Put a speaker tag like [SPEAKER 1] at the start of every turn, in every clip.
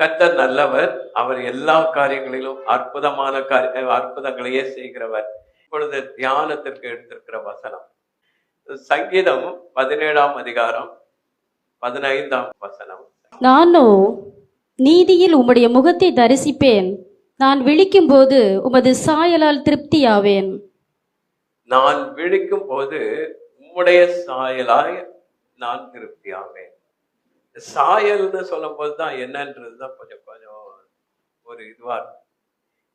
[SPEAKER 1] கத்தர் நல்லவர் அவர் எல்லா காரியங்களிலும் அற்புதமான காரிய அற்புதங்களையே செய்கிறவர் இப்பொழுது தியானத்திற்கு எடுத்திருக்கிற வசனம் சங்கீதம் பதினேழாம் அதிகாரம் பதினைந்தாம் வசனம்
[SPEAKER 2] நானோ நீதியில் உம்முடைய முகத்தை தரிசிப்பேன் நான் விழிக்கும் போது உமது சாயலால் திருப்தியாவேன்
[SPEAKER 1] நான் விழிக்கும் போது உம்முடைய சாயலாய் நான் திருப்தியாவேன் சாயல்னு சொல்லும் போது தான் என்னன்றது தான் கொஞ்சம் கொஞ்சம் ஒரு இதுவாக இருக்கும்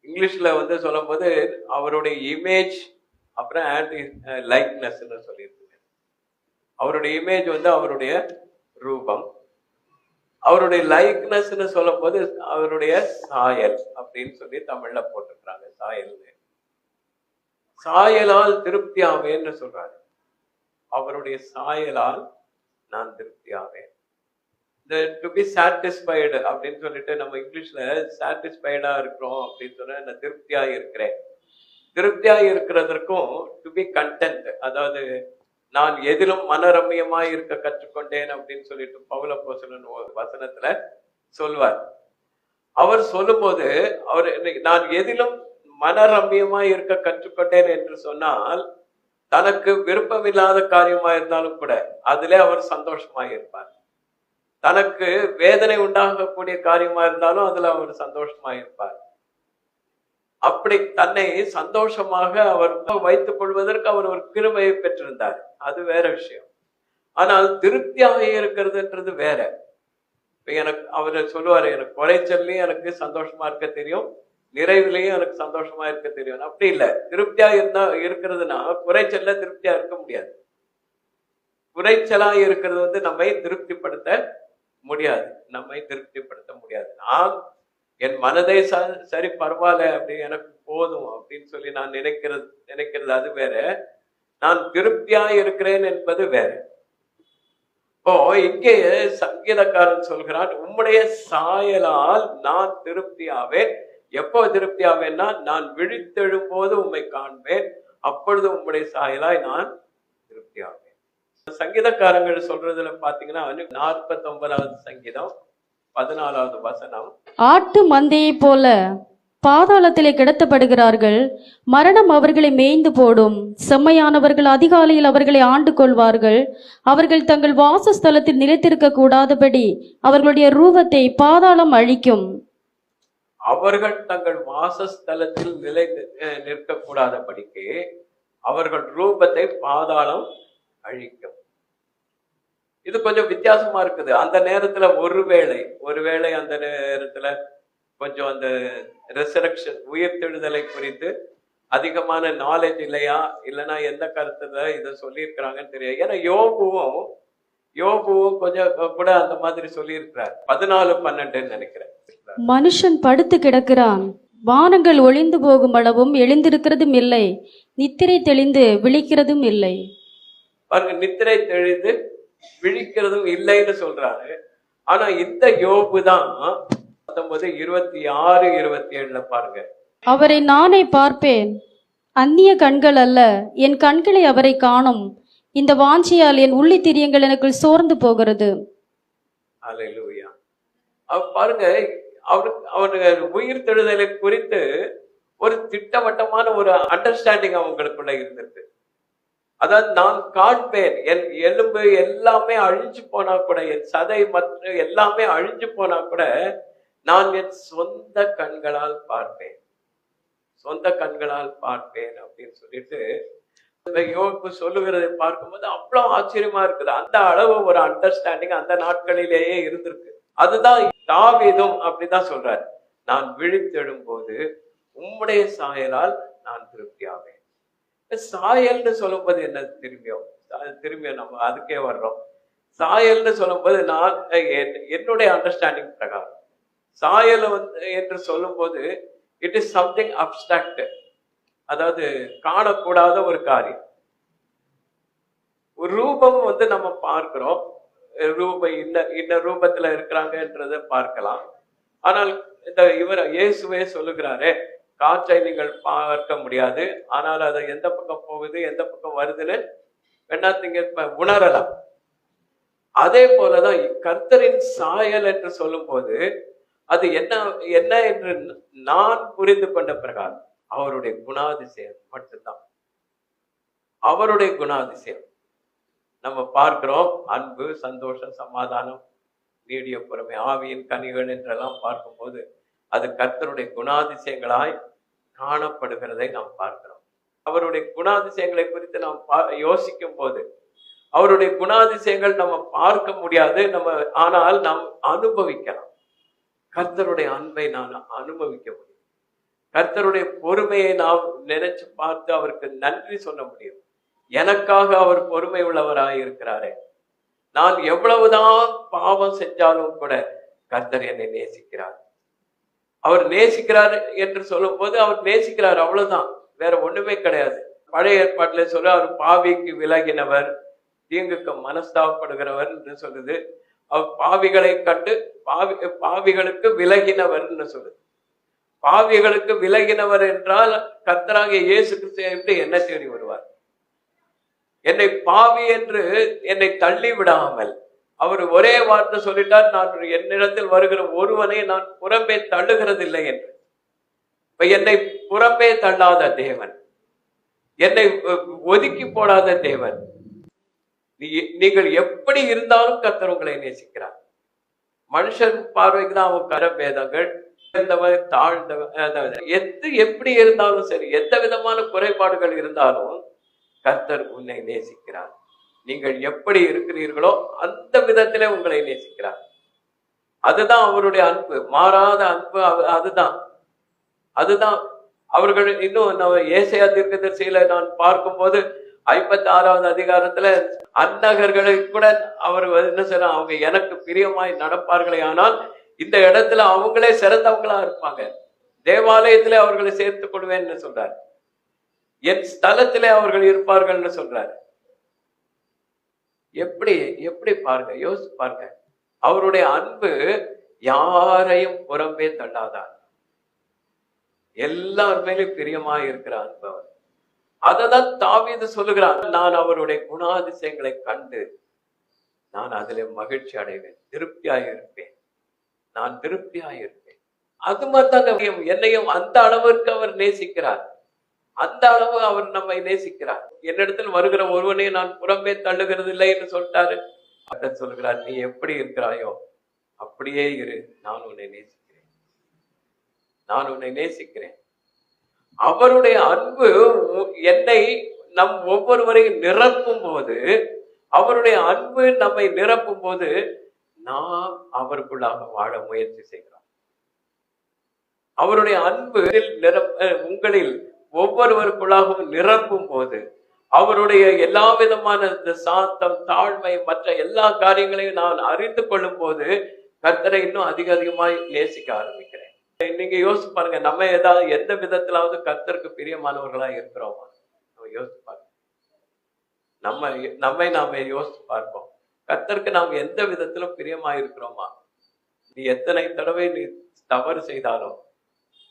[SPEAKER 1] இங்கிலீஷில் வந்து சொல்லும் போது அவருடைய இமேஜ் அப்புறம் ஆன்டி லைக்னஸ்ன்னு சொல்லியிருக்காங்க அவருடைய இமேஜ் வந்து அவருடைய ரூபம் அவருடைய லைக்னஸ்ன்னு சொல்லும் போது அவருடைய சாயல் அப்படின்னு சொல்லி தமிழ்ல போட்டிருக்கிறாங்க சாயல்னு சாயலால் திருப்தி ஆவேன்னு சொல்றாரு அவருடைய சாயலால் நான் திருப்தி ஆவேன் டு பி சாட்டிஸ்ஃபைடு அப்படின்னு சொல்லிட்டு நம்ம இங்கிலீஷ்ல சாட்டிஸ்ஃபைடா இருக்கிறோம் அப்படின்னு சொன்னா நான் திருப்தியா இருக்கிறேன் திருப்தியா இருக்கிறதற்கும் டு பி கண்ட் அதாவது நான் எதிலும் மனரம்யமா இருக்க கற்றுக்கொண்டேன் அப்படின்னு சொல்லிட்டு பவுல போசலன் வசனத்துல சொல்வார் அவர் சொல்லும்போது அவர் நான் எதிலும் மனரம்யமா இருக்க கற்றுக்கொண்டேன் என்று சொன்னால் தனக்கு விருப்பமில்லாத காரியமா இருந்தாலும் கூட அதுல அவர் சந்தோஷமா இருப்பார் தனக்கு வேதனை உண்டாகக்கூடிய காரியமா இருந்தாலும் அதுல அவர் சந்தோஷமா இருப்பார் அப்படி தன்னை சந்தோஷமாக அவர் வைத்துக் கொள்வதற்கு அவர் ஒரு கிருமையை பெற்றிருந்தார் அது வேற விஷயம் ஆனால் திருப்தியாக இருக்கிறதுன்றது வேற இப்ப எனக்கு அவர் சொல்லுவார் எனக்கு குறைச்சல்லையும் எனக்கு சந்தோஷமா இருக்க தெரியும் நிறைவுலையும் எனக்கு சந்தோஷமா இருக்க தெரியும் அப்படி இல்லை திருப்தியா இருந்தா இருக்கிறதுனா குறைச்சல்ல திருப்தியா இருக்க முடியாது குறைச்சலா இருக்கிறது வந்து நம்மை திருப்திப்படுத்த முடியாது நம்மை திருப்திப்படுத்த முடியாது நான் என் மனதை ச சரி பரவாயில்ல அப்படி எனக்கு போதும் அப்படின்னு சொல்லி நான் நினைக்கிறது நினைக்கிறது அது வேற நான் திருப்தியா இருக்கிறேன் என்பது வேற இப்போ இங்கே சங்கீதக்காரன் சொல்கிறான் உம்முடைய சாயலால் நான் திருப்தியாவேன் எப்போ திருப்தியாவேன்னா நான் விழித்தெழும் போது உம்மை காண்பேன் அப்பொழுது உம்முடைய சாயலாய் நான் சங்கீதக்காரங்கள் சொல்றதுல பாத்தீங்கன்னா நாற்பத்தி ஒன்பதாவது சங்கீதம் பதினாலாவது வசனம்
[SPEAKER 2] ஆட்டு மந்தையை போல பாதாளத்திலே கிடத்தப்படுகிறார்கள் மரணம் அவர்களை மேய்ந்து போடும் செம்மையானவர்கள் அதிகாலையில் அவர்களை ஆண்டு கொள்வார்கள் அவர்கள் தங்கள் வாசஸ்தலத்தில் நிலைத்திருக்க கூடாதபடி அவர்களுடைய ரூபத்தை பாதாளம் அழிக்கும்
[SPEAKER 1] அவர்கள் தங்கள் வாசஸ்தலத்தில் நிலை நிற்கக்கூடாதபடிக்கு அவர்கள் ரூபத்தை பாதாளம் அழிக்கும் இது கொஞ்சம் வித்தியாசமா இருக்குது அந்த நேரத்துல ஒருவேளை ஒருவேளை அந்த நேரத்துல கொஞ்சம் அந்த ரெசரக்ஷன் உயிர் தெழுதலை குறித்து அதிகமான நாலேஜ் இல்லையா இல்லைன்னா எந்த கருத்துல இதை சொல்லியிருக்கிறாங்கன்னு தெரியாது ஏன்னா யோகுவும் யோகுவும் கொஞ்சம் கூட அந்த மாதிரி சொல்லியிருக்கிறார் பதினாலு பன்னெண்டுன்னு நினைக்கிறேன்
[SPEAKER 2] மனுஷன் படுத்து கிடக்கிறான் வானங்கள் ஒளிந்து போகும் அளவும் எழுந்திருக்கிறதும் இல்லை நித்திரை தெளிந்து விழிக்கிறதும் இல்லை
[SPEAKER 1] பாருங்க நித்திரை தெளிந்து விழிக்கிறதும் இல்லைன்னு சொல்றாரு ஆனா இந்த யோபு தான் பத்தொன்பது இருபத்தி ஆறு இருபத்தி ஏழுல பாருங்க
[SPEAKER 2] அவரை நானே பார்ப்பேன் அந்நிய கண்கள் அல்ல என் கண்களை அவரை காணும் இந்த வாஞ்சியால் என் உள்ளி திரியங்கள் எனக்கு சோர்ந்து போகிறது
[SPEAKER 1] பாருங்க அவருக்கு அவனுங்க உயிர் தெழுதலை குறித்து ஒரு திட்டவட்டமான ஒரு அண்டர்ஸ்டாண்டிங் அவங்களுக்குள்ள இருந்திருக்கு அதாவது நான் காட்பேன் என் எலும்பு எல்லாமே அழிஞ்சு போனா கூட என் சதை மற்ற எல்லாமே அழிஞ்சு போனா கூட நான் என் சொந்த கண்களால் பார்ப்பேன் சொந்த கண்களால் பார்ப்பேன் அப்படின்னு சொல்லிட்டு யோகு சொல்லுகிறதை பார்க்கும்போது அவ்வளவு ஆச்சரியமா இருக்குது அந்த அளவு ஒரு அண்டர்ஸ்டாண்டிங் அந்த நாட்களிலேயே இருந்திருக்கு அதுதான் தாவிதம் அப்படிதான் சொல்றாரு நான் போது உம்முடைய சாயலால் நான் திருப்தியாவேன் சாயல்னு சொல்லும்போது என்ன திரும்பியும் திரும்பியும் நம்ம அதுக்கே வர்றோம் சாயல்னு சொல்லும்போது நான் என்னுடைய அண்டர்ஸ்டாண்டிங் பிரகாரம் சாயல் வந்து என்று சொல்லும்போது இட் இஸ் சம்திங் அப்டாக்ட் அதாவது காணக்கூடாத ஒரு காரியம் ஒரு ரூபம் வந்து நம்ம பார்க்கிறோம் ரூபம் இன்ன இன்ன ரூபத்துல இருக்கிறாங்கன்றத பார்க்கலாம் ஆனால் இந்த இவர் இயேசுவே சொல்லுகிறாரே காற்றை நீங்கள் பார்க்க முடியாது ஆனால் அது எந்த பக்கம் போகுது எந்த பக்கம் வருதுன்னு வேணா நீங்க உணரலாம் அதே போலதான் கர்த்தரின் சாயல் என்று சொல்லும் போது அது என்ன என்ன என்று நான் புரிந்து கொண்ட பிரகாரம் அவருடைய குணாதிசயம் மட்டும்தான் அவருடைய குணாதிசயம் நம்ம பார்க்கிறோம் அன்பு சந்தோஷம் சமாதானம் நீடிய பொறுமை ஆவியின் கனிகள் என்றெல்லாம் பார்க்கும்போது அது கர்த்தருடைய குணாதிசயங்களாய் காணப்படுகிறதை நாம் பார்க்கிறோம் அவருடைய குணாதிசயங்களை குறித்து நாம் யோசிக்கும் போது அவருடைய குணாதிசயங்கள் நம்ம பார்க்க முடியாது நம்ம ஆனால் நாம் அனுபவிக்கலாம் கர்த்தருடைய அன்பை நான் அனுபவிக்க முடியும் கர்த்தருடைய பொறுமையை நாம் நினைச்சு பார்த்து அவருக்கு நன்றி சொல்ல முடியும் எனக்காக அவர் பொறுமை உள்ளவராயிருக்கிறாரே நான் எவ்வளவுதான் பாவம் செஞ்சாலும் கூட கர்த்தர் என்னை நேசிக்கிறார் அவர் நேசிக்கிறார் என்று சொல்லும் போது அவர் நேசிக்கிறார் அவ்வளவுதான் வேற ஒண்ணுமே கிடையாது பழைய ஏற்பாட்டுல சொல்ல அவர் பாவிக்கு விலகினவர் தீங்குக்கு மனஸ்தாபப்படுகிறவர் என்று சொல்லுது அவர் பாவிகளை கண்டு பாவி பாவிகளுக்கு விலகினவர் என்று சொல்லுது பாவிகளுக்கு விலகினவர் என்றால் கத்தராக இயேசு கிறிஸ்து என்ன தேடி வருவார் என்னை பாவி என்று என்னை தள்ளி விடாமல் அவர் ஒரே வார்த்தை சொல்லிட்டார் நான் என்னிடத்தில் வருகிற ஒருவனை நான் புறம்பே தள்ளுகிறதில்லை என்று இப்ப என்னை புறம்பே தள்ளாத தேவன் என்னை ஒதுக்கி போடாத தேவன் நீங்கள் எப்படி இருந்தாலும் கத்தர் உங்களை நேசிக்கிறார் மனுஷன் பார்வைக்கு தான் அவன் கரபேதங்கள் உயர்ந்தவன் தாழ்ந்தவன் எது எப்படி இருந்தாலும் சரி எந்த விதமான குறைபாடுகள் இருந்தாலும் கர்த்தர் உன்னை நேசிக்கிறார் நீங்கள் எப்படி இருக்கிறீர்களோ அந்த விதத்திலே உங்களை நேசிக்கிறார் அதுதான் அவருடைய அன்பு மாறாத அன்பு அதுதான் அதுதான் அவர்கள் இன்னும் நம்ம ஏசையா தீர்க்கதரிசியில நான் பார்க்கும்போது ஐம்பத்தி ஆறாவது அதிகாரத்துல அன்னகர்களை கூட அவர் என்ன சொல்ல அவங்க எனக்கு பிரியமாய் நடப்பார்களே ஆனால் இந்த இடத்துல அவங்களே சிறந்தவங்களா இருப்பாங்க தேவாலயத்திலே அவர்களை சேர்த்து கொள்வேன்னு சொல்றாரு என் ஸ்தலத்திலே அவர்கள் இருப்பார்கள்னு சொல்றாரு எப்படி எப்படி பாருங்க யோசிச்சு பாருங்க அவருடைய அன்பு யாரையும் புறம்பே தள்ளாதார் எல்லார் மேலும் பிரியமா இருக்கிற அவர் அததான் தாவிது சொல்லுகிறார் நான் அவருடைய குணாதிசயங்களை கண்டு நான் அதுல மகிழ்ச்சி அடைவேன் திருப்தியாக இருப்பேன் நான் திருப்தியாக இருப்பேன் அது மாதிரி தான் என்னையும் அந்த அளவிற்கு அவர் நேசிக்கிறார் அந்த அளவு அவர் நம்மை நேசிக்கிறார் என்னிடத்தில் வருகிற ஒருவனே நான் புறம்பே தள்ளுகிறது இல்லை என்று சொல்லிட்டாரு அதை சொல்கிறார் நீ எப்படி இருக்கிறாயோ அப்படியே இரு நான் உன்னை நேசிக்கிறேன் நான் உன்னை நேசிக்கிறேன் அவருடைய அன்பு என்னை நம் ஒவ்வொருவரையும் நிரப்பும் போது அவருடைய அன்பு நம்மை நிரப்பும் போது நாம் அவருக்குள்ளாக வாழ முயற்சி செய்கிறோம் அவருடைய அன்பு நிரப்ப உங்களில் ஒவ்வொருவருக்குள்ளாகவும் நிரம்பும் போது அவருடைய எல்லா விதமான இந்த சாந்தம் தாழ்மை மற்ற எல்லா காரியங்களையும் நான் அறிந்து கொள்ளும் போது கர்த்தரை இன்னும் அதிக அதிகமாய் நேசிக்க ஆரம்பிக்கிறேன் நீங்க யோசிச்சு பாருங்க நம்ம ஏதாவது எந்த விதத்திலாவது கர்த்தருக்கு பிரியமானவர்களா இருக்கிறோமா நம்ம யோசிச்சு பாருங்க நம்ம நம்மை நாம யோசிச்சு பார்ப்போம் கர்த்தருக்கு நாம் எந்த விதத்திலும் பிரியமா இருக்கிறோமா நீ எத்தனை தடவை நீ தவறு செய்தாலும்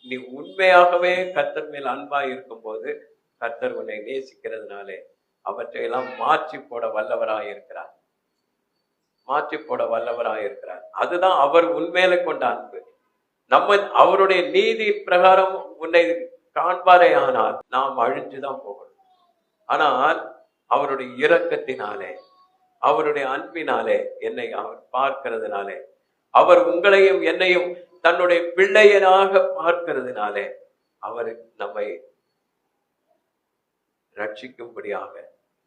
[SPEAKER 1] நீ உண்மையாகவே கத்தர் மேல் அன்பா இருக்கும் போது கத்தர் உன்னை நேசிக்கிறதுனாலே அவற்றையெல்லாம் மாற்றி போட வல்லவராயிருக்கிறார் இருக்கிறார் மாற்றி போட வல்லவராயிருக்கிறார் இருக்கிறார் அதுதான் அவர் உண்மையில கொண்ட அன்பு நம்ம அவருடைய நீதி பிரகாரம் உன்னை காண்பாரே ஆனால் நாம் அழிஞ்சுதான் போகணும் ஆனால் அவருடைய இரக்கத்தினாலே அவருடைய அன்பினாலே என்னை அவர் பார்க்கிறதுனாலே அவர் உங்களையும் என்னையும் தன்னுடைய பிள்ளையனாக பார்க்கிறதுனாலே அவர் நம்மை ரட்சிக்கும்படியாக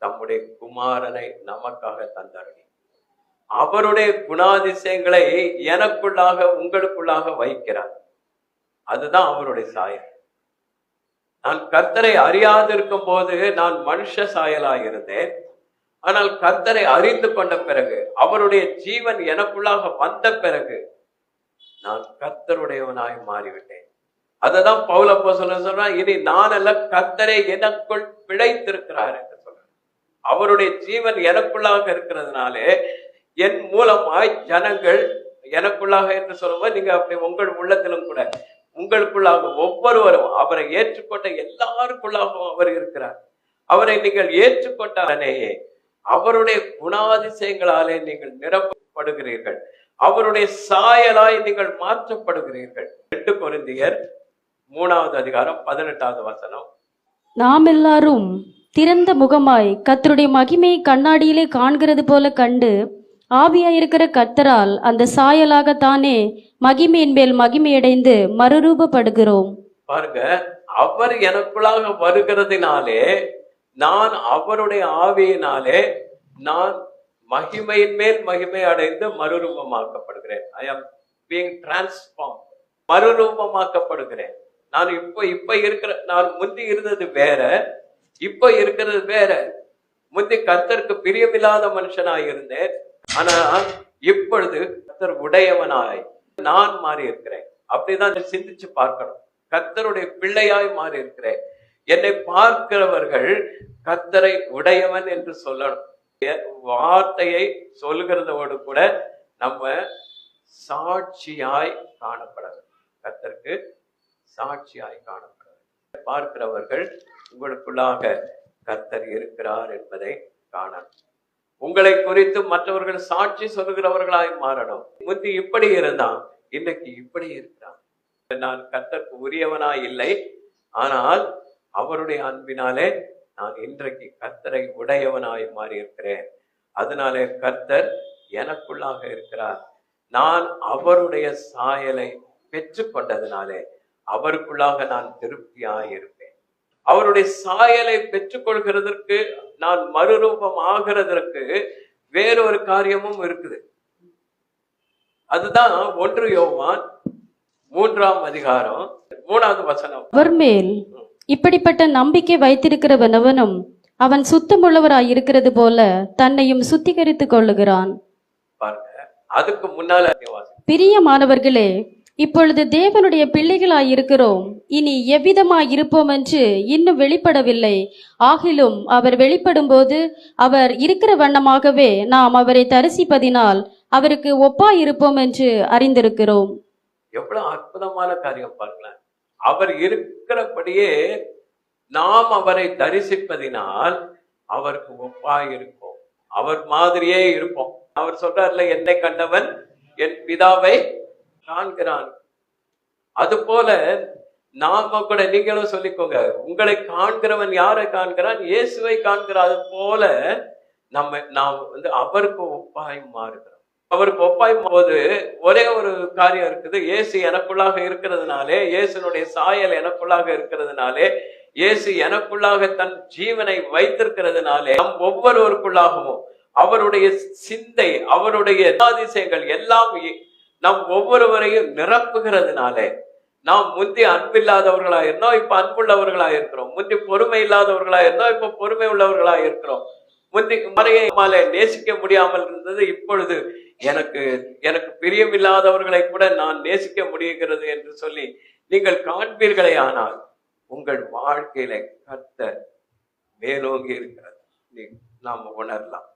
[SPEAKER 1] தம்முடைய குமாரனை நமக்காக தந்தார்கள் அவருடைய குணாதிசயங்களை எனக்குள்ளாக உங்களுக்குள்ளாக வைக்கிறார் அதுதான் அவருடைய சாயல் நான் கர்த்தரை அறியாதிருக்கும் போது நான் மனுஷ சாயலாக இருந்தேன் ஆனால் கர்த்தரை அறிந்து கொண்ட பிறகு அவருடைய ஜீவன் எனக்குள்ளாக வந்த பிறகு நான் கத்தருடையவனாய் மாறிவிட்டேன் அததான் பவுல அப்போ சொல்ல சொன்னா இனி நான் அல்ல கத்தரே எனக்குள் பிழைத்திருக்கிறார் என்று சொல்றேன் அவருடைய ஜீவன் எனக்குள்ளாக இருக்கிறதுனாலே என் மூலமாய் ஜனங்கள் எனக்குள்ளாக என்று சொல்லும்போது நீங்க அப்படி உங்கள் உள்ளத்திலும் கூட உங்களுக்குள்ளாக ஒவ்வொருவரும் அவரை ஏற்றுக்கொண்ட எல்லாருக்குள்ளாகவும் அவர் இருக்கிறார் அவரை நீங்கள் ஏற்றுக்கொண்டாலேயே அவருடைய குணாதிசயங்களாலே நீங்கள் நிரப்பப்படுகிறீர்கள் அவருடைய சாயலாய் நீங்கள் மாற்றப்படுகிறீர்கள் எட்டு குருந்தியர் மூணாவது அதிகாரம் பதினெட்டாவது வசனம்
[SPEAKER 2] நாம் எல்லாரும் திறந்த முகமாய் கத்தருடைய மகிமை கண்ணாடியிலே காண்கிறது போல கண்டு ஆவியாயிருக்கிற இருக்கிற கத்தரால் அந்த சாயலாக தானே மகிமையின் மேல் மகிமையடைந்து மறுரூபப்படுகிறோம்
[SPEAKER 1] பாருங்க அவர் எனக்குள்ளாக வருகிறதுனாலே நான் அவருடைய ஆவியினாலே நான் மகிமையின் மேல் மகிமை அடைந்து மறுரூபமாக்கப்படுகிறேன் ஐ ஆம் பீங் டிரான்ஸ்ஃபார்ம் மறுரூபமாக்கப்படுகிறேன் நான் இப்போ இப்போ இருக்கிற நான் முந்தி இருந்தது வேற இப்போ இருக்கிறது வேற முந்தி கத்தருக்கு பிரியமில்லாத மனுஷனாய் இருந்தேன் ஆனா இப்பொழுது கத்தர் உடையவனாய் நான் மாறி இருக்கிறேன் அப்படிதான் சிந்திச்சு பார்க்கணும் கத்தருடைய பிள்ளையாய் மாறி இருக்கிறேன் என்னை பார்க்கிறவர்கள் கத்தரை உடையவன் என்று சொல்லணும் வார்த்தையை சொல்லுகிறதோடு கூட நம்ம சாட்சியாய் காணப்பட கத்தற்கு சாட்சியாய் காணப்பட பார்க்கிறவர்கள் உங்களுக்குள்ளாக கர்த்தர் இருக்கிறார் என்பதை காணணும் உங்களை குறித்து மற்றவர்கள் சாட்சி சொல்லுகிறவர்களாய் மாறணும் முந்தி இப்படி இருந்தான் இன்னைக்கு இப்படி இருக்கிறான் நான் கர்த்தருக்கு உரியவனாய் இல்லை ஆனால் அவருடைய அன்பினாலே நான் இன்றைக்கு கர்த்தரை உடையவனாய் மாறி இருக்கிறேன் அதனாலே கர்த்தர் எனக்குள்ளாக இருக்கிறார் நான் அவருடைய சாயலை பெற்று கொண்டதினாலே அவருக்குள்ளாக நான் திருப்தியாய் இருப்பேன் அவருடைய சாயலை பெற்றுக்கொள்கிறதற்கு நான் மறுரூபம் ஆகிறதற்கு வேறொரு காரியமும் இருக்குது அதுதான் ஒன்று யோவான் மூன்றாம் அதிகாரம் மூணாவது வசனம்
[SPEAKER 2] அவர் மேல் இப்படிப்பட்ட நம்பிக்கை வைத்திருக்கிறவனவனும் அவன் சுத்தமுள்ளவராய் இருக்கிறது போல தன்னையும் சுத்திகரித்துக் கொள்ளுகிறான் பிரியமானவர்களே இப்பொழுது தேவனுடைய பிள்ளைகளாய் இருக்கிறோம் இனி எவ்விதமாய் இருப்போம் என்று இன்னும் வெளிப்படவில்லை ஆகிலும் அவர் வெளிப்படும் போது அவர் இருக்கிற வண்ணமாகவே நாம் அவரை தரிசிப்பதினால் அவருக்கு ஒப்பாய் இருப்போம் என்று அறிந்திருக்கிறோம்
[SPEAKER 1] எவ்வளவு அற்புதமான காரியம் பார்க்கலாம் அவர் இருக்கிறபடியே நாம் அவரை தரிசிப்பதினால் அவருக்கு ஒப்பாய் இருப்போம் அவர் மாதிரியே இருப்போம் அவர் சொல்றார்ல என்னை கண்டவன் என் பிதாவை காண்கிறான் அது போல நாம கூட நீங்களும் சொல்லிக்கோங்க உங்களை காண்கிறவன் யாரை காண்கிறான் இயேசுவை காண்கிறான் அது போல நம்ம நாம் வந்து அவருக்கு ஒப்பாய் மாறுகிறோம் அவர் ஒப்பாயும் போது ஒரே ஒரு காரியம் இருக்குது இயேசு எனக்குள்ளாக இருக்கிறதுனாலே இயேசுனுடைய சாயல் எனக்குள்ளாக இருக்கிறதுனாலே இயேசு எனக்குள்ளாக தன் ஜீவனை வைத்திருக்கிறதுனாலே நம் ஒவ்வொருவருக்குள்ளாகவும் அவருடைய சிந்தை அவருடைய அதிசயங்கள் எல்லாம் நம் ஒவ்வொருவரையும் நிரப்புகிறதுனாலே நாம் முந்தி அன்பில்லாதவர்களா இருந்தோம் இப்ப அன்புள்ளவர்களா இருக்கிறோம் முந்தி பொறுமை இல்லாதவர்களா இருந்தோம் இப்ப பொறுமை உள்ளவர்களா இருக்கிறோம் முந்தி மறையை நேசிக்க முடியாமல் இருந்தது இப்பொழுது எனக்கு எனக்கு பிரியமில்லாதவர்களை கூட நான் நேசிக்க முடியுகிறது என்று சொல்லி நீங்கள் காண்பீர்களே ஆனால் உங்கள் வாழ்க்கையில கத்த மேலோங்கி இருக்கிறது நாம் உணரலாம்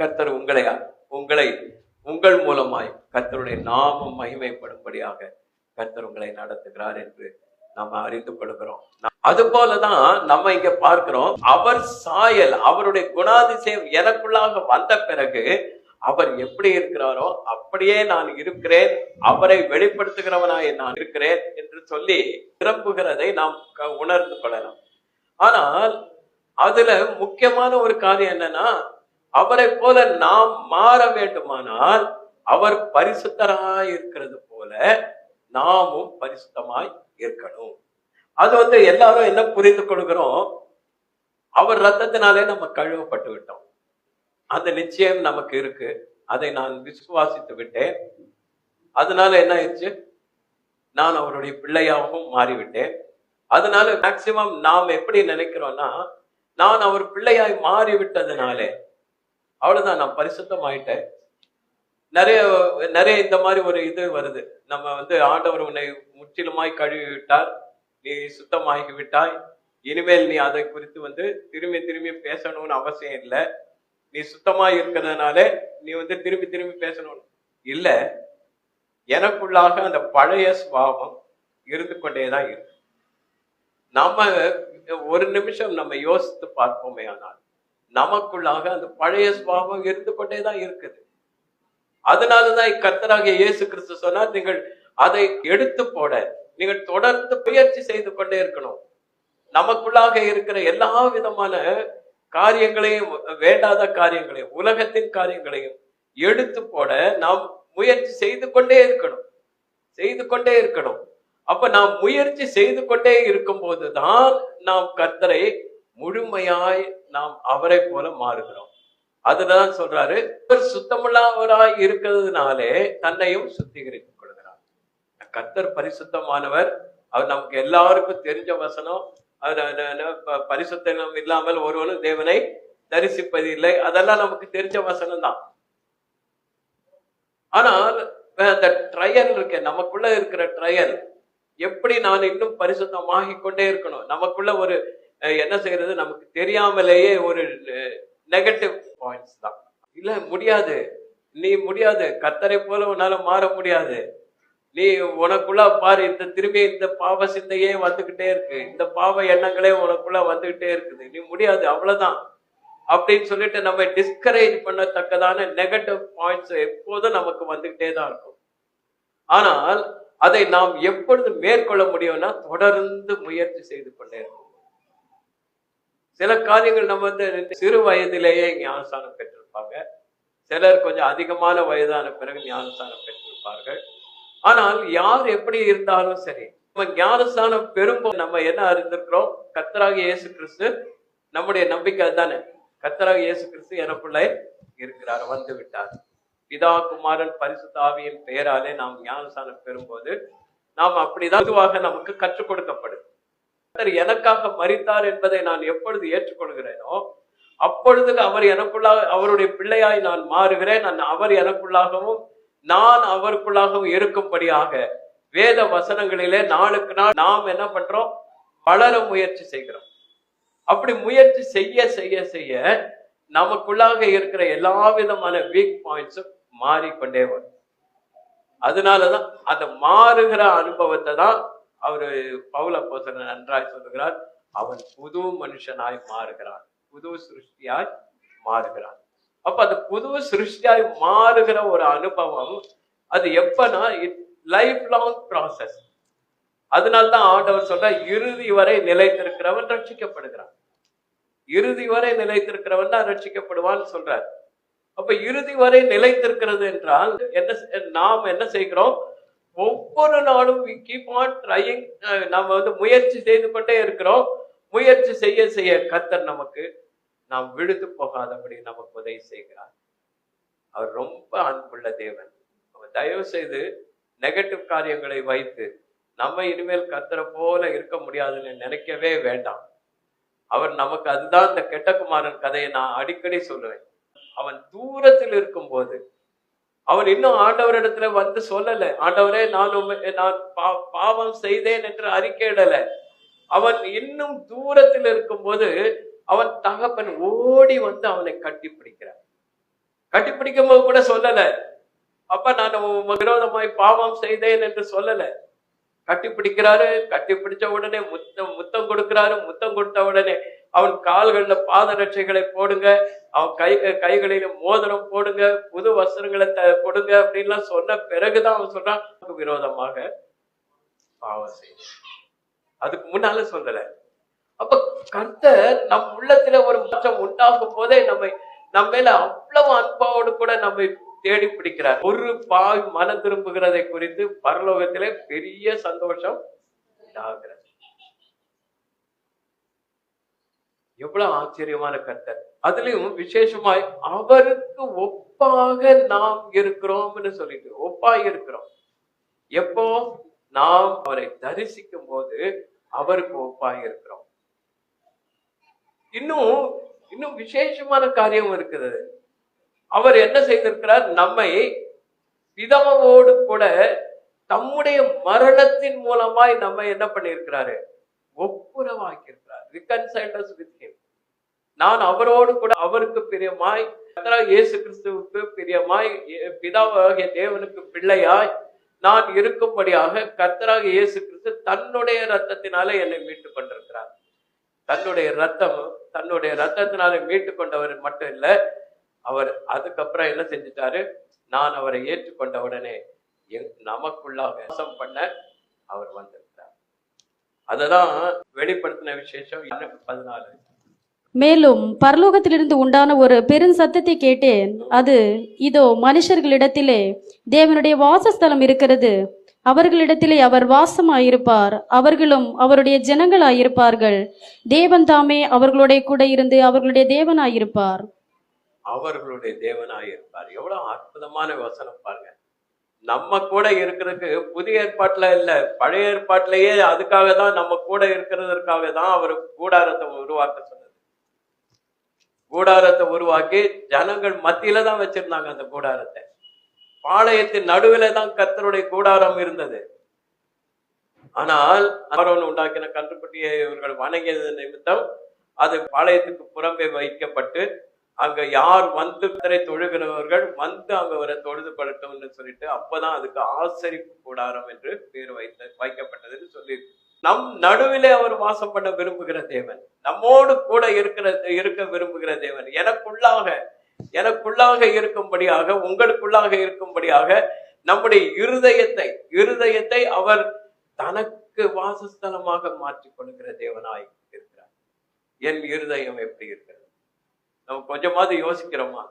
[SPEAKER 1] கத்தர் உங்களை உங்களை உங்கள் மூலமாய் கத்தருடைய நாமம் மகிமைப்படும்படியாக கத்தர் உங்களை நடத்துகிறார் என்று நாம் அறிந்து கொள்கிறோம் அது போலதான் நம்ம இங்க பார்க்கிறோம் அவர் சாயல் அவருடைய குணாதிசயம் எனக்குள்ளாக வந்த பிறகு அவர் எப்படி இருக்கிறாரோ அப்படியே நான் இருக்கிறேன் அவரை வெளிப்படுத்துகிறவனாய் நான் இருக்கிறேன் என்று சொல்லி நிரம்புகிறதை நாம் உணர்ந்து கொள்ளலாம் ஆனால் அதுல முக்கியமான ஒரு காரியம் என்னன்னா அவரை போல நாம் மாற வேண்டுமானால் அவர் பரிசுத்தராய் இருக்கிறது போல நாமும் பரிசுத்தமாய் இருக்கணும் அது வந்து எல்லாரும் என்ன புரிந்து கொள்கிறோம் அவர் ரத்தத்தினாலே நம்ம கழுவப்பட்டு விட்டோம் அந்த நிச்சயம் நமக்கு இருக்கு அதை நான் விசுவாசித்து விட்டேன் அதனால என்ன ஆயிடுச்சு நான் அவருடைய பிள்ளையாகவும் மாறிவிட்டேன் அதனால மேக்சிமம் நாம் எப்படி நினைக்கிறோம்னா நான் அவர் பிள்ளையாய் மாறிவிட்டதுனாலே அவ்வளவுதான் நான் பரிசுத்தம் ஆயிட்டேன் நிறைய நிறைய இந்த மாதிரி ஒரு இது வருது நம்ம வந்து ஆண்டவர் உன்னை முற்றிலுமாய் கழுவி விட்டார் நீ சுத்தமாகி விட்டாய் இனிமேல் நீ அதை குறித்து வந்து திரும்பி திரும்பி பேசணும்னு அவசியம் இல்லை நீ சுத்தமா இருக்கிறதுனால நீ வந்து திரும்பி திரும்பி பேசணும் இல்ல எனக்குள்ளாக அந்த பழைய சுவாபம் இருந்து கொண்டேதான் இருக்கு நம்ம ஒரு நிமிஷம் நம்ம யோசித்து பார்ப்போமே ஆனால் நமக்குள்ளாக அந்த பழைய சுவாபம் இருந்து கொண்டேதான் இருக்குது அதனாலதான் இக்கத்தராக இயேசு கிறிஸ்து சொன்னால் நீங்கள் அதை எடுத்து போட நீங்கள் தொடர்ந்து முயற்சி செய்து கொண்டே இருக்கணும் நமக்குள்ளாக இருக்கிற எல்லா விதமான காரியங்களையும் வேண்டாத காரியங்களையும் உலகத்தின் காரியங்களையும் எடுத்து போட நாம் முயற்சி செய்து கொண்டே இருக்கணும் செய்து கொண்டே இருக்கணும் அப்ப நாம் முயற்சி செய்து கொண்டே இருக்கும் போதுதான் நாம் கர்த்தரை முழுமையாய் நாம் அவரை போல மாறுகிறோம் அதுதான் சொல்றாரு சுத்தமுள்ளவராய் இருக்கிறதுனாலே தன்னையும் சுத்திகரித்துக் கொள்கிறார் கர்த்தர் பரிசுத்தமானவர் அவர் நமக்கு எல்லாருக்கும் தெரிஞ்ச வசனம் பரிசுத்தனம் இல்லாமல் ஒருவனும் தேவனை தரிசிப்பது இல்லை அதெல்லாம் நமக்கு தெரிஞ்ச வசனம் தான் ஆனால் அந்த ட்ரையல் இருக்க நமக்குள்ள இருக்கிற ட்ரையல் எப்படி நான் இன்னும் பரிசுத்தமாகி கொண்டே இருக்கணும் நமக்குள்ள ஒரு என்ன செய்யறது நமக்கு தெரியாமலேயே ஒரு நெகட்டிவ் பாயிண்ட்ஸ் தான் இல்ல முடியாது நீ முடியாது கத்தரை போல உன்னால மாற முடியாது நீ உனக்குள்ள பாரு இந்த திரும்பி இந்த பாவ சிந்தையே வந்துகிட்டே இருக்கு இந்த பாவ எண்ணங்களே உனக்குள்ள வந்துகிட்டே இருக்குது நீ முடியாது அவ்வளவுதான் அப்படின்னு சொல்லிட்டு நம்ம டிஸ்கரேஜ் பண்ணத்தக்கதான நெகட்டிவ் பாயிண்ட்ஸ் எப்போதும் நமக்கு வந்துகிட்டே தான் இருக்கும் ஆனால் அதை நாம் எப்பொழுது மேற்கொள்ள முடியும்னா தொடர்ந்து முயற்சி செய்து கொண்டே இருக்கும் சில காரியங்கள் நம்ம வந்து சிறு வயதிலேயே ஞானஸ்தானம் பெற்றிருப்பாங்க சிலர் கொஞ்சம் அதிகமான வயதான பிறகு ஞானஸ்தானம் பெற்றிருப்பார்கள் ஆனால் யார் எப்படி இருந்தாலும் சரி நம்ம ஞானஸ்தானம் பெரும்போது நம்ம என்ன அறிந்திருக்கிறோம் கத்தராக இயேசு கிறிஸ்து நம்முடைய நம்பிக்கை தானே கத்தராக இயேசு கிறிஸ்து எனக்குள்ளே இருக்கிறார் வந்து விட்டார் பிதா குமாரன் பரிசு தாவியின் பெயராலே நாம் ஞானஸ்தானம் பெறும்போது நாம் அப்படிதான் பொதுவாக நமக்கு கற்றுக் கொடுக்கப்படும் எனக்காக மறித்தார் என்பதை நான் எப்பொழுது ஏற்றுக்கொள்கிறேனோ அப்பொழுது அவர் எனக்குள்ளாக அவருடைய பிள்ளையாய் நான் மாறுகிறேன் நான் அவர் எனக்குள்ளாகவும் நான் அவருக்குள்ளாக இருக்கும்படியாக வேத வசனங்களிலே நாளுக்கு நாள் நாம் என்ன பண்றோம் வளர முயற்சி செய்கிறோம் அப்படி முயற்சி செய்ய செய்ய செய்ய நமக்குள்ளாக இருக்கிற எல்லா விதமான வீக் பாயிண்ட்ஸும் மாறிக்கொண்டே வரும் அதனாலதான் அந்த மாறுகிற அனுபவத்தை தான் அவரு பவுல போசன நன்றாய் சொல்லுகிறார் அவன் புது மனுஷனாய் மாறுகிறான் புது சிருஷ்டியாய் மாறுகிறான் அப்ப அது புது சிருஷ்டியாய் மாறுகிற ஒரு அனுபவம் அது எப்பன்னா லைஃப் லாங் ப்ராசஸ் அதனால்தான் ஆண்டவர் சொல்ற இறுதி வரை நிலைத்திருக்கிறவன் ரட்சிக்கப்படுகிறான் இறுதி வரை நிலைத்திருக்கிறவன் தான் ரட்சிக்கப்படுவான்னு சொல்றார் அப்ப இறுதி வரை நிலைத்திருக்கிறது என்றால் என்ன நாம் என்ன செய்கிறோம் ஒவ்வொரு நாளும் கீப் ஆன் ட்ரையிங் நம்ம வந்து முயற்சி செய்து கொண்டே இருக்கிறோம் முயற்சி செய்ய செய்ய கத்தர் நமக்கு நாம் விழுந்து போகாதபடி நமக்கு உதவி செய்கிறார் அவர் ரொம்ப அன்புள்ள தேவன் அவர் தயவு செய்து நெகட்டிவ் காரியங்களை வைத்து நம்ம இனிமேல் கத்துற போல இருக்க முடியாதுன்னு நினைக்கவே வேண்டாம் அவர் நமக்கு அதுதான் இந்த கெட்டகுமாரன் கதையை நான் அடிக்கடி சொல்லுவேன் அவன் தூரத்தில் இருக்கும் போது அவன் இன்னும் ஆண்டவரிடத்துல வந்து சொல்லல ஆண்டவரே நான் நான் பாவம் செய்தேன் என்று அறிக்கையிடல அவன் இன்னும் தூரத்தில் இருக்கும் போது அவன் தகப்பன் ஓடி வந்து அவனை கட்டி பிடிக்கிறார் கட்டி பிடிக்கும் போது கூட சொல்லல அப்ப நான் விரோதமாய் பாவம் செய்தேன் என்று சொல்லல கட்டி பிடிக்கிறாரு கட்டி பிடிச்ச உடனே முத்தம் முத்தம் கொடுக்கிறாரு முத்தம் கொடுத்த உடனே அவன் கால்களில் பாதரட்சைகளை போடுங்க அவன் கை கைகளில மோதிரம் போடுங்க புது வஸ்திரங்களை த கொடுங்க அப்படின்லாம் சொன்ன பிறகுதான் அவன் சொன்னான் விரோதமாக பாவம் செய்ய அதுக்கு முன்னால சொல்லலை அப்ப கத்த நம் உள்ளத்துல ஒரு மாற்றம் உண்டாகும் போதே நம்மை நம்ம மேல அவ்வளவு அன்பாவோடு கூட நம்மை தேடி பிடிக்கிறார் ஒரு பாய் மன திரும்புகிறதை குறித்து பரலோகத்திலே பெரிய சந்தோஷம் எவ்வளவு ஆச்சரியமான கத்தர் அதுலயும் விசேஷமாய் அவருக்கு ஒப்பாக நாம் இருக்கிறோம்னு சொல்லிட்டு ஒப்பாக இருக்கிறோம் எப்போ நாம் அவரை தரிசிக்கும் போது அவருக்கு ஒப்பாக இருக்கிறோம் இன்னும் இன்னும் விசேஷமான காரியம் இருக்குது அவர் என்ன செய்திருக்கிறார் நம்மை விதவோடு கூட தம்முடைய மரணத்தின் மூலமாய் நம்ம என்ன பண்ணியிருக்கிறாரு ஒப்புரவாக்கியிருக்கிறார் ரிகன்சைல்டர்ஸ் வித் ஹிம் நான் அவரோடு கூட அவருக்கு பிரியமாய் இயேசு கிறிஸ்துவுக்கு பிரியமாய் பிதாவாகிய தேவனுக்கு பிள்ளையாய் நான் இருக்கும்படியாக கர்த்தராக இயேசு கிறிஸ்து தன்னுடைய ரத்தத்தினால என்னை மீட்டு கொண்டிருக்கிறார் தன்னுடைய ரத்தம் தன்னுடைய ரத்தத்தினால மீட்டு கொண்டவர் மட்டும் இல்லை அவர் அதுக்கப்புறம் என்ன செஞ்சிட்டாரு நான் அவரை ஏற்றுக்கொண்ட உடனே நமக்குள்ளாக வாசம் பண்ண அவர் வந்திருக்கிறார் அததான் வெளிப்படுத்தின விசேஷம் பதினாலு
[SPEAKER 2] மேலும் பரலோகத்திலிருந்து உண்டான ஒரு பெரும் சத்தத்தை கேட்டேன் அது இதோ மனுஷர்களிடத்திலே தேவனுடைய வாசஸ்தலம் இருக்கிறது அவர்களிடத்திலே அவர் வாசமாயிருப்பார் அவர்களும் அவருடைய ஜனங்களாயிருப்பார்கள் தேவன் தாமே அவர்களுடைய கூட இருந்து அவர்களுடைய தேவனாயிருப்பார்
[SPEAKER 1] அவர்களுடைய தேவனாயிருப்பார் எவ்வளவு அற்புதமான வசனம் பாருங்க நம்ம கூட இருக்கிறதுக்கு புதிய ஏற்பாட்டுல இல்ல பழைய ஏற்பாட்டிலேயே அதுக்காக தான் நம்ம கூட இருக்கிறதுக்காக தான் அவர் கூடாரத்தை உருவாக்க சொன்னார் கூடாரத்தை உருவாக்கி ஜனங்கள் மத்தியில தான் வச்சிருந்தாங்க அந்த கூடாரத்தை பாளையத்தின் நடுவில் தான் கத்தருடைய கூடாரம் இருந்தது ஆனால் அவரவன் உண்டாக்கின கன்றுக்குட்டியை இவர்கள் வணங்கியது நிமித்தம் அது பாளையத்துக்கு புறம்பே வைக்கப்பட்டு அங்க யார் வந்து கத்தரை தொழுகிறவர்கள் வந்து அங்க வர தொழுது படட்டும்னு சொல்லிட்டு அப்பதான் அதுக்கு ஆசரிப்பு கூடாரம் என்று பேர் வைத்த வைக்கப்பட்டதுன்னு சொல்லி நம் நடுவிலே அவர் வாசம் பண்ண விரும்புகிற தேவன் நம்மோடு கூட இருக்கிற இருக்க விரும்புகிற தேவன் எனக்குள்ளாக எனக்குள்ளாக இருக்கும்படியாக உங்களுக்குள்ளாக இருக்கும்படியாக நம்முடைய இருதயத்தை இருதயத்தை அவர் தனக்கு வாசஸ்தலமாக மாற்றிக் கொள்கிற தேவனாய் இருக்கிறார் என் இருதயம் எப்படி இருக்கிறது நம்ம கொஞ்சமாவது யோசிக்கிறோமா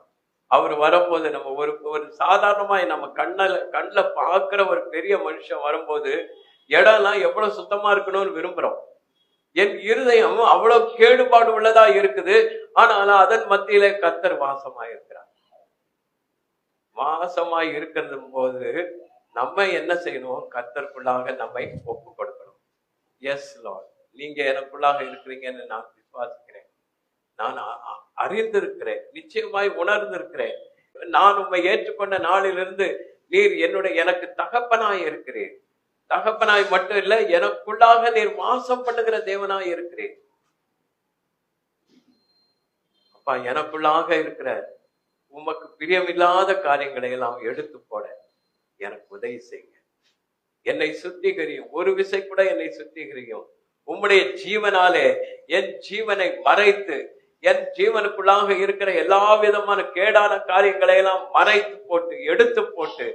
[SPEAKER 1] அவர் வரும்போது நம்ம ஒரு ஒரு சாதாரணமாய் நம்ம கண்ணில் கண்ணில் பார்க்குற ஒரு பெரிய மனுஷன் வரும்போது இடம்லாம் எவ்வளவு சுத்தமா இருக்கணும்னு விரும்புறோம் என் இருதயம் அவ்வளவு கேடுபாடு உள்ளதா இருக்குது ஆனாலும் அதன் மத்தியில கத்தர் வாசமாய் இருக்கிறார் வாசமாய் இருக்கிறது போது நம்ம என்ன செய்யணும் கத்தருக்குள்ளாக நம்மை ஒப்பு கொடுக்கணும் எஸ் லார்ட் நீங்க எனக்குள்ளாக இருக்கிறீங்கன்னு நான் விசுவாசிக்கிறேன் நான் அறிந்திருக்கிறேன் நிச்சயமாய் உணர்ந்திருக்கிறேன் நான் உண்மை ஏற்றுக்கொண்ட நாளிலிருந்து நீர் என்னுடைய எனக்கு தகப்பனாய் இருக்கிறேன் தகப்பனாய் மட்டும் இல்லை எனக்குள்ளாக நீர் வாசம் பண்ணுகிற தேவனாய் இருக்கிறேன் அப்பா எனக்குள்ளாக இருக்கிற உமக்கு பிரியமில்லாத காரியங்களை எல்லாம் எடுத்து போட எனக்கு உதவி செய்யுங்க என்னை சுத்திகரியும் ஒரு விசை கூட என்னை சுத்திகரியும் உம்முடைய ஜீவனாலே என் ஜீவனை மறைத்து என் ஜீவனுக்குள்ளாக இருக்கிற எல்லா விதமான கேடான காரியங்களை எல்லாம் மறைத்து போட்டு எடுத்து போட்டு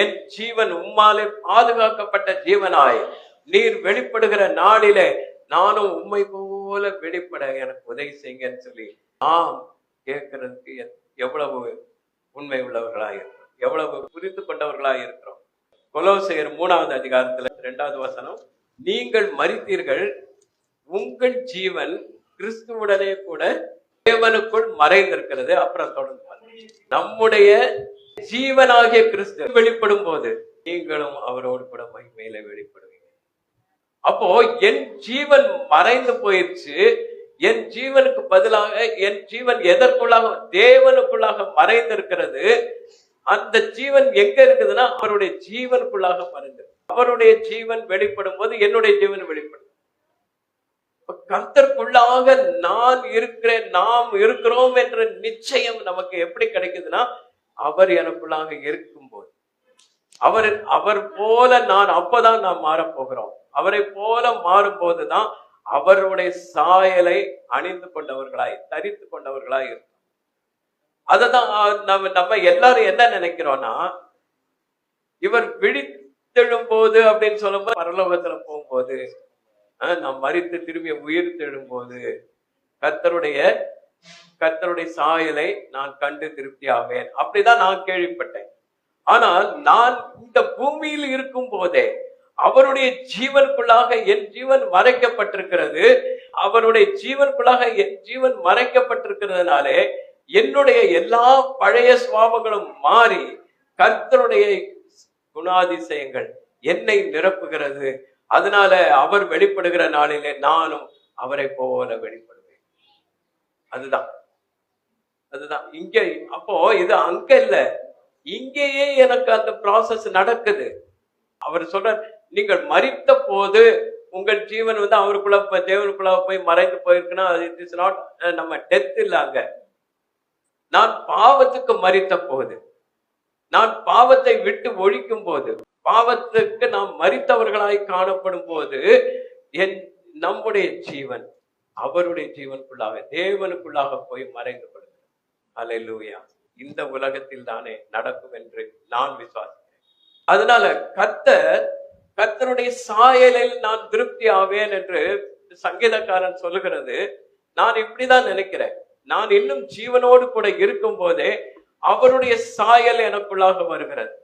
[SPEAKER 1] என் ஜீவன் உம்மாலே பாதுகாக்கப்பட்ட ஜீவனாய் நீர் வெளிப்படுகிற நாளிலே நானும் உண்மை போல வெளிப்பட எனக்கு உதவி செய்யுங்கன்னு சொல்லி நாம் கேட்கறதுக்கு எவ்வளவு உண்மை உள்ளவர்களா இருக்கிறோம் எவ்வளவு புரிந்து கொண்டவர்களா இருக்கிறோம் கொலோசையர் மூணாவது அதிகாரத்துல ரெண்டாவது வசனம் நீங்கள் மறித்தீர்கள் உங்கள் ஜீவன் கிறிஸ்துவுடனே கூட தேவனுக்குள் மறைந்திருக்கிறது அப்புறம் தொடர்ந்து நம்முடைய ஜீவனாகிய கிறிஸ்து வெளிப்படும் போது நீங்களும் அவரோடு கூட மகிமையில வெளிப்படுவீங்க அப்போ என் ஜீவன் மறைந்து போயிடுச்சு என் ஜீவனுக்கு பதிலாக என் ஜீவன் எதற்குள்ளாக தேவனுக்குள்ளாக மறைந்திருக்கிறது அந்த ஜீவன் எங்க இருக்குதுன்னா அவருடைய ஜீவனுக்குள்ளாக மறைந்து அவருடைய ஜீவன் வெளிப்படும் போது என்னுடைய ஜீவன் வெளிப்படும் கர்த்தருக்குள்ளாக நான் இருக்கிறேன் நாம் இருக்கிறோம் என்ற நிச்சயம் நமக்கு எப்படி கிடைக்குதுன்னா அவர் எனக்குள்ளாக இருக்கும்போது அவர் அவர் போல நான் அப்பதான் நான் மாறப்போகிறோம் அவரை போல மாறும்போது தான் அவருடைய சாயலை அணிந்து கொண்டவர்களாய் தரித்து கொண்டவர்களாய் இருக்கும் அததான் நம்ம நம்ம எல்லாரும் என்ன நினைக்கிறோம்னா இவர் விழித்தெழும் போது அப்படின்னு சொல்லும்போது பரலோகத்துல போகும்போது நான் மறித்து திரும்பி உயிர் தெழும்போது கத்தருடைய கத்தருடைய சாயலை நான் கண்டு திருப்தி ஆவேன் அப்படிதான் நான் கேள்விப்பட்டேன் ஆனால் நான் இந்த பூமியில் இருக்கும் போதே அவருடைய ஜீவனுக்குள்ளாக என் ஜீவன் மறைக்கப்பட்டிருக்கிறது அவருடைய ஜீவனுக்குள்ளாக என் ஜீவன் மறைக்கப்பட்டிருக்கிறதுனாலே என்னுடைய எல்லா பழைய சுவாபங்களும் மாறி கர்த்தருடைய குணாதிசயங்கள் என்னை நிரப்புகிறது அதனால அவர் வெளிப்படுகிற நாளிலே நானும் அவரை போல வெளிப்படுவேன் அதுதான் அதுதான் இங்க அப்போ இது அங்க இல்ல இங்கேயே எனக்கு அந்த ப்ராசஸ் நடக்குது அவர் சொல்ற நீங்கள் மறித்த போது உங்கள் ஜீவன் வந்து அவருக்குள்ள தேவனுக்குள்ள போய் மறைந்து போயிருக்குன்னா இட் இஸ் நாட் நம்ம டெத் இல்லாங்க நான் பாவத்துக்கு மறித்த போது நான் பாவத்தை விட்டு ஒழிக்கும் போது பாவத்துக்கு நாம் மறித்தவர்களாய் காணப்படும் போது என் நம்முடைய ஜீவன் அவருடைய ஜீவனுக்குள்ளாக தேவனுக்குள்ளாக போய் மறைந்து அலையூயா இந்த உலகத்தில் தானே நடக்கும் என்று நான் விசுவாசிக்கிறேன் அதனால கத்த கத்தனுடைய சாயலில் நான் திருப்தி ஆவேன் என்று சங்கீதக்காரன் சொல்லுகிறது நான் இப்படிதான் நினைக்கிறேன் நான் இன்னும் ஜீவனோடு கூட இருக்கும் போதே அவருடைய சாயல் எனக்குள்ளாக வருகிறது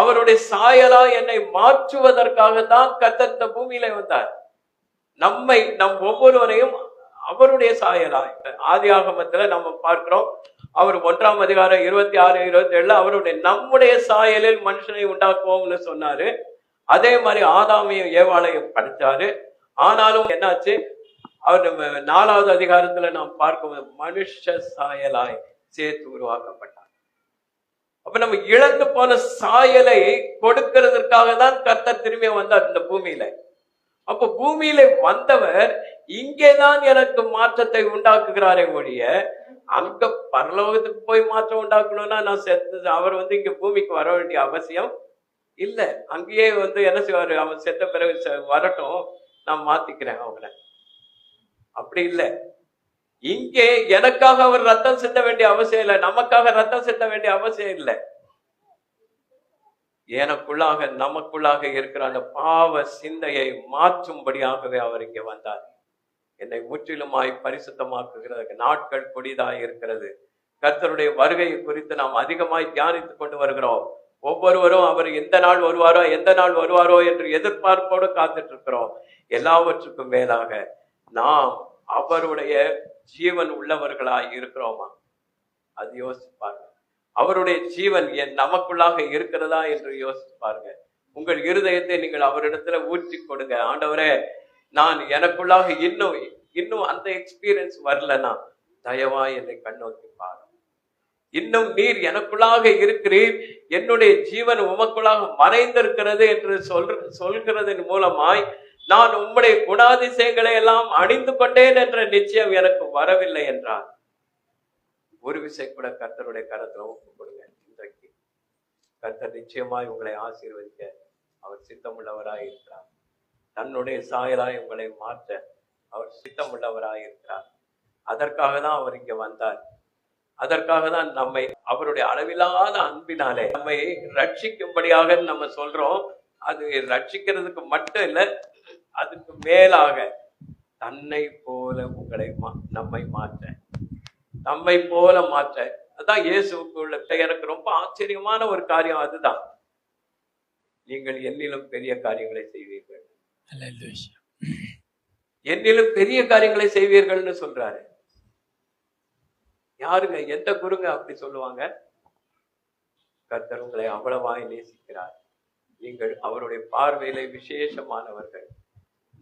[SPEAKER 1] அவருடைய சாயலா என்னை மாற்றுவதற்காக தான் கத்தர் இந்த பூமியில வந்தார் நம்மை நம் ஒவ்வொருவரையும் அவருடைய சாயலாய் ஆதி ஆகமத்துல நம்ம பார்க்கிறோம் அவர் ஒன்றாம் அதிகாரம் இருபத்தி ஆறு இருபத்தி ஏழுல அவருடைய நம்முடைய சாயலில் மனுஷனை உண்டாக்குவோம்னு சொன்னாரு அதே மாதிரி ஆதாமையும் ஏவாலையும் படித்தாரு ஆனாலும் என்னாச்சு அவர் நம்ம நாலாவது அதிகாரத்துல நாம் பார்க்கும் மனுஷ சாயலாய் சேர்த்து உருவாக்கப்பட்டார் அப்ப நம்ம இழந்து போன சாயலை கொடுக்கிறதுக்காக தான் கர்த்தர் திரும்பி வந்தார் இந்த பூமியில அப்ப பூமியில வந்தவர் இங்கேதான் எனக்கு மாற்றத்தை உண்டாக்குகிறாரே ஒழிய அங்க பரலோகத்துக்கு போய் மாற்றம் உண்டாக்கணும்னா நான் செத்து அவர் வந்து இங்க பூமிக்கு வர வேண்டிய அவசியம் இல்லை அங்கேயே வந்து என்ன செய்வார் அவன் செத்த பிறகு வரட்டும் நான் மாத்திக்கிறேன் அவனை அப்படி இல்லை இங்கே எனக்காக அவர் ரத்தம் செத்த வேண்டிய அவசியம் இல்லை நமக்காக ரத்தம் செத்த வேண்டிய அவசியம் இல்லை எனக்குள்ளாக நமக்குள்ளாக இருக்கிற அந்த பாவ சிந்தையை மாற்றும்படியாகவே அவர் இங்கே வந்தார் என்னை முற்றிலுமாய் பரிசுத்தமாக்குகிறதுக்கு நாட்கள் கொடிதாய் இருக்கிறது கர்த்தருடைய வருகை குறித்து நாம் அதிகமாய் தியானித்து கொண்டு வருகிறோம் ஒவ்வொருவரும் அவர் எந்த நாள் வருவாரோ எந்த நாள் வருவாரோ என்று எதிர்பார்ப்போடு காத்துட்டு இருக்கிறோம் எல்லாவற்றுக்கும் மேலாக நாம் அவருடைய ஜீவன் உள்ளவர்களாய் இருக்கிறோமா அது யோசிப்பாங்க அவருடைய ஜீவன் என் நமக்குள்ளாக இருக்கிறதா என்று யோசிப்பாருங்க பாருங்க உங்கள் இருதயத்தை நீங்கள் அவரிடத்துல ஊற்றி கொடுங்க ஆண்டவரே நான் எனக்குள்ளாக இன்னும் இன்னும் அந்த எக்ஸ்பீரியன்ஸ் வரலனா தயவா என்னை கண்ணோக்கி பாரு இன்னும் நீர் எனக்குள்ளாக இருக்கிறீர் என்னுடைய ஜீவன் உமக்குள்ளாக மறைந்திருக்கிறது என்று சொல் சொல்கிறதன் மூலமாய் நான் உம்முடைய குணாதிசயங்களை எல்லாம் அணிந்து கொண்டேன் என்ற நிச்சயம் எனக்கு வரவில்லை என்றார் ஒரு விசை கூட கர்த்தருடைய கரத்துல ஒப்பு கொடுங்க இன்றைக்கு கர்த்தர் நிச்சயமாய் உங்களை ஆசீர்வதிக்க அவர் சித்தமுள்ளவராய் இருக்கிறார் தன்னுடைய சாயலாய் உங்களை மாற்ற அவர் சித்தமுள்ளவராய் இருக்கிறார் அதற்காக தான் அவர் இங்க வந்தார் அதற்காக தான் நம்மை அவருடைய அளவில்லாத அன்பினாலே நம்மை ரட்சிக்கும்படியாக நம்ம சொல்றோம் அது ரட்சிக்கிறதுக்கு மட்டும் இல்லை அதுக்கு மேலாக தன்னை போல உங்களை நம்மை மாற்ற நம்மை போல மாற்ற அதான் இயேசுக்கு உள்ள எனக்கு ரொம்ப ஆச்சரியமான ஒரு காரியம் அதுதான் நீங்கள் என்னிலும் பெரிய காரியங்களை செய்வீர்கள் என்னிலும் பெரிய காரியங்களை செய்வீர்கள்னு சொல்றாரு யாருங்க எந்த குருங்க அப்படி சொல்லுவாங்க கர்த்தர் உங்களை அவ்வளவாய் நேசிக்கிறார் நீங்கள் அவருடைய பார்வையில விசேஷமானவர்கள்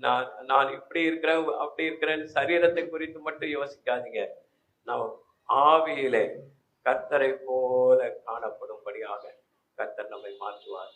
[SPEAKER 1] நான் நான் இப்படி இருக்கிறேன் அப்படி இருக்கிறேன் சரீரத்தை குறித்து மட்டும் யோசிக்காதீங்க நாம் ஆவியிலே கத்தரை போல காணப்படும்படியாக கத்தர் நம்மை மாற்றுவார்